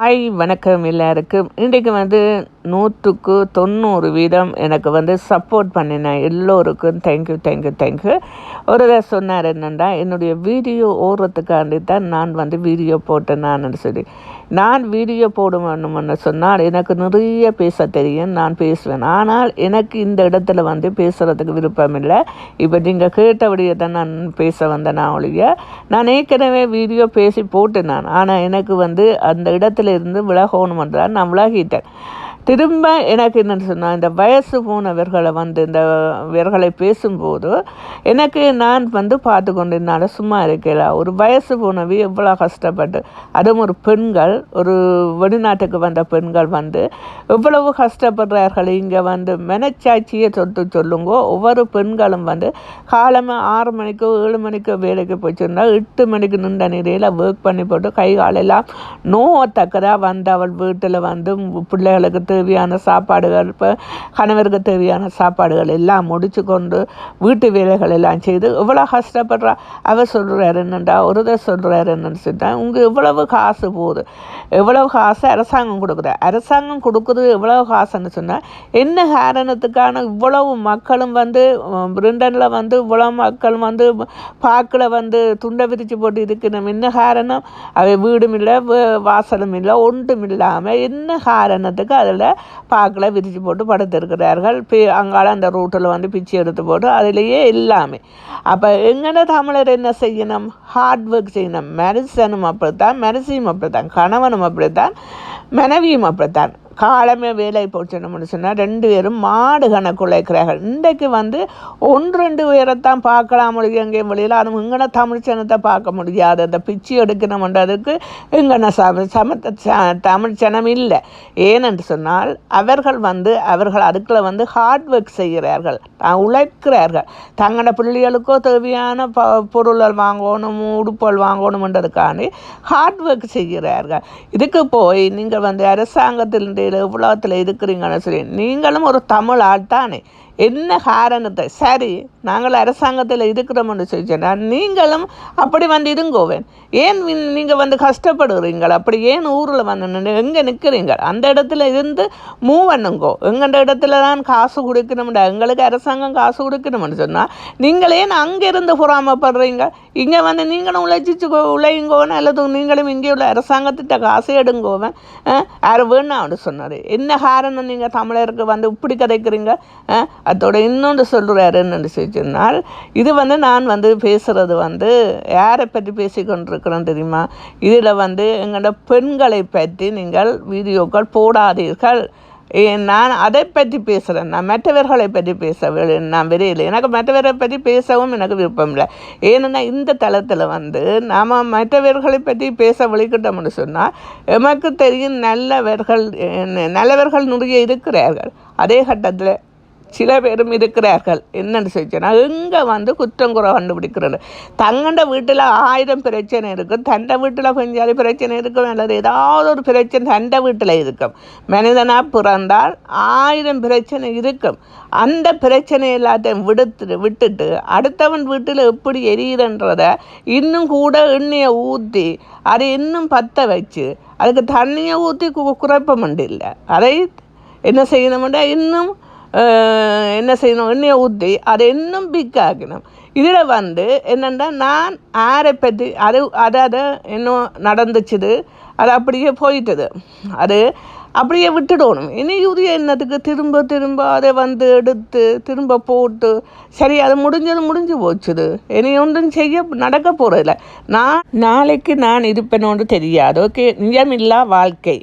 Hi வணக்கம் எல்லாருக்கும். இன்றைக்கு வந்து நூற்றுக்கு தொண்ணூறு வீதம் எனக்கு வந்து சப்போர்ட் பண்ணின எல்லோருக்கும் தேங்க்யூ தேங்க்யூ தேங்க்யூ ஒரு சொன்னார் என்னென்னா என்னுடைய வீடியோ ஓடுறதுக்காண்டி தான் நான் வந்து வீடியோ போட்டேன் நான் சொல்லி. நான் வீடியோ போடுவேணும்னு சொன்னால் எனக்கு நிறைய பேச தெரியும் நான் பேசுவேன். ஆனால் எனக்கு இந்த இடத்துல வந்து பேசுகிறதுக்கு விருப்பம் இல்லை. இப்போ நீங்கள் கேட்டபடியே தான் நான் பேச வந்தேன் நான் ஒழிய நான் ஏற்கனவே வீடியோ பேசி போட்டேன் நான். ஆனால் எனக்கு வந்து அந்த இடத்துல இருந்து விலகணுமென்றால் நான் விலகிட்டேன். திரும்ப எனக்கு என்னென்னு சொன்னால் இந்த வயசு போனவர்களை வந்து இந்த இவர்களை பேசும்போது எனக்கு நான் வந்து பார்த்து கொண்டு என்னால் சும்மா இருக்கல ஒரு வயசு போனவி எவ்வளோ கஷ்டப்பட்டு அதுவும் ஒரு பெண்கள் ஒரு வெளிநாட்டுக்கு வந்த பெண்கள் வந்து எவ்வளவு கஷ்டப்படுறார்கள் இங்கே வந்து மனச்சாட்சியை சொல்லிட்டு சொல்லுங்க ஒவ்வொரு பெண்களும் வந்து காலமாக ஆறு மணிக்கோ ஏழு மணிக்கோ வேலைக்கு போச்சுருந்தா எட்டு மணிக்கு நின்ற நிலையில் ஒர்க் பண்ணி போட்டு கை காலெல்லாம் நோவத்தக்கதாக வந்து அவள் வீட்டில் வந்து பிள்ளைகளுக்கு தேவையான சாப்பாடுகள் இப்போ கணவருக்கு தேவையான சாப்பாடுகள் எல்லாம் முடிச்சு கொண்டு வீட்டு வேலைகள் எல்லாம் செய்து எவ்வளோ கஷ்டப்படுறா. அவர் சொல்கிறார் என்னண்டா? ஒரு இதை சொல்கிறார் என்னன்னு சொன்னால் உங்கள் எவ்வளவு காசு போகுது. எவ்வளவு காசு அரசாங்கம் கொடுக்குது. அரசாங்கம் கொடுக்குறது எவ்வளவு காசுன்னு சொன்னால் என்ன காரணத்துக்கான இவ்வளவு மக்களும் வந்து பிரிண்டனில் வந்து இவ்வளோ மக்கள் வந்து பாக்கில் வந்து துண்டை விரித்து போட்டு இருக்கணும் என்ன காரணம்? அவை வீடும் இல்லை வாசலும் இல்லை ஒன்றும் இல்லாமல் என்ன காரணத்துக்கு அதில் பாக்கில் விரித்து போட்டு படுத்திருக்கிறார்கள். பி அங்கால அந்த ரூட்டில் வந்து பிச்சு எடுத்து போட்டு அதிலேயே எல்லாமே. அப்போ எங்கன தமிழர் என்ன செய்யணும்? ஹார்ட் ஒர்க் செய்யணும். மெரிசனும் அப்படித்தான் மெரிசியும் அப்படித்தான் கணவனும் அப்படித்தான் மனைவியும் அப்படித்தான். காலமே வேலை போச்சணும்னு சொன்னால் ரெண்டு பேரும் மாடு கணக்கு உழைக்கிறார்கள் இன்றைக்கு வந்து ஒன்று ரெண்டு பேரைத்தான் பார்க்கலாம் முடியும் எங்கேயும் வெளியில். அதுவும் இங்கன தமிழ் சனத்தை பார்க்க முடியாது. அந்த பிச்சு எடுக்கணும்ன்றதுக்கு இங்கன சம சமத்த தமிழ் சனம் இல்லை. ஏனென்று சொன்னால் அவர்கள் வந்து அவர்கள் அதுக்குள்ள வந்து ஹார்ட் ஒர்க் செய்கிறார்கள். உழைக்கிறார்கள். தங்களோட பிள்ளைகளுக்கோ தேவையான ப பொருள்கள் வாங்கணும் உடுப்புகள் வாங்கணுன்றதுக்காண்டி ஹார்ட் ஒர்க் செய்கிறார்கள். இதுக்கு போய் நீங்கள் வந்து அரசாங்கத்தினுடைய உலகத்தில் இருக்கிறீங்கன்னு சொல்லி நீங்களும் ஒரு தமிழ் ஆள் தானே. என்ன காரணத்தை? சரி நாங்கள் அரசாங்கத்தில் இருக்கிறோம்னு சொல்லிச்சேன்னா நீங்களும் அப்படி வந்து இருங்கோவேன் ஏன் நீங்கள் வந்து கஷ்டப்படுறீங்கள்? அப்படி ஏன் ஊரில் வந்து எங்கே நிற்கிறீங்க அந்த இடத்துல இருந்து மூவ் பண்ணுங்கோ. எங்கள்ட இடத்துல தான் காசு கொடுக்கணும்டா. எங்களுக்கு அரசாங்கம் காசு கொடுக்கணும்னு சொன்னால் நீங்கள் ஏன் அங்கேருந்து பொறாமப்படுறீங்க? இங்கே வந்து நீங்களும் உழைச்சிச்சு உழையுங்கோவேன் அல்லது நீங்களும் இங்கே உள்ள அரசாங்கத்திட்ட காசு எடுங்கோவேன். யாரும் வேணாம்னு அவனு சொன்னார். என்ன காரணம் நீங்கள் தமிழருக்கு வந்து இப்படி கதைக்கிறீங்க? அதோட இன்னொன்று சொல்கிறார் என்னென்னு சொன்னால் இது வந்து நான் வந்து பேசுகிறது வந்து யாரை பற்றி பேசிக்கொண்டிருக்கிறேன் தெரியுமா? இதில் வந்து எங்களோட பெண்களை பற்றி நீங்கள் வீடியோக்கள் போடாதீர்கள். நான் அதை பற்றி பேசுகிறேன் நான் மற்றவர்களை பற்றி பேச நான் விரையில் எனக்கு மற்றவரை பற்றி பேசவும் எனக்கு விருப்பம் இல்லை. ஏன்னா இந்த தளத்தில் வந்து நாம் மற்றவர்களை பற்றி பேச வழிகிட்டோம்னு சொன்னால் எமக்கு தெரியும் நல்லவர்கள் நல்லவர்கள் நிறைய இருக்கிறார்கள். அதே கட்டத்தில் சில பேரும் இருக்கிறார்கள். என்னென்னு சொல்லிச்சுன்னா எங்கே வந்து குற்றம் குறை கண்டுபிடிக்கிறது? தங்கண்ட வீட்டில் ஆயிரம் பிரச்சனை இருக்கும் தண்டை வீட்டில் கொஞ்சம் பிரச்சனை இருக்கும். அல்லது ஏதாவது ஒரு பிரச்சனை தண்டை வீட்டில் இருக்கும். மனிதனாக பிறந்தால் ஆயிரம் பிரச்சனை இருக்கும். அந்த பிரச்சனை எல்லாத்தையும் விடுத்து விட்டுட்டு அடுத்தவன் வீட்டில் எப்படி எரியுதுன்றத இன்னும் கூட எண்ணெயை ஊற்றி அதை இன்னும் பற்ற வச்சு அதுக்கு தண்ணியை ஊற்றி குறைப்ப முடியல அதை என்ன செய்யணும்னா இன்னும் என்ன செய்யணும் எண்ணெயை ஊற்றி அதை இன்னும் பிக்காக்கணும் இதில் வந்து என்னென்னா நான் ஆரை பற்றி அது அதை அதை இன்னும் நடந்துச்சுது அது அப்படியே போயிட்டது அது அப்படியே விட்டுடணும் இனி உரிய என்னத்துக்கு திரும்ப திரும்ப அதை வந்து எடுத்து திரும்ப போட்டு சரி அது முடிஞ்சது முடிஞ்சு போச்சுது இனி ஒன்றும் செய்ய நடக்க போகிறதில்ல நான் நாளைக்கு நான் இருப்பேனோன்னு தெரியாது ஓகே நிஜமில்லா வாழ்க்கை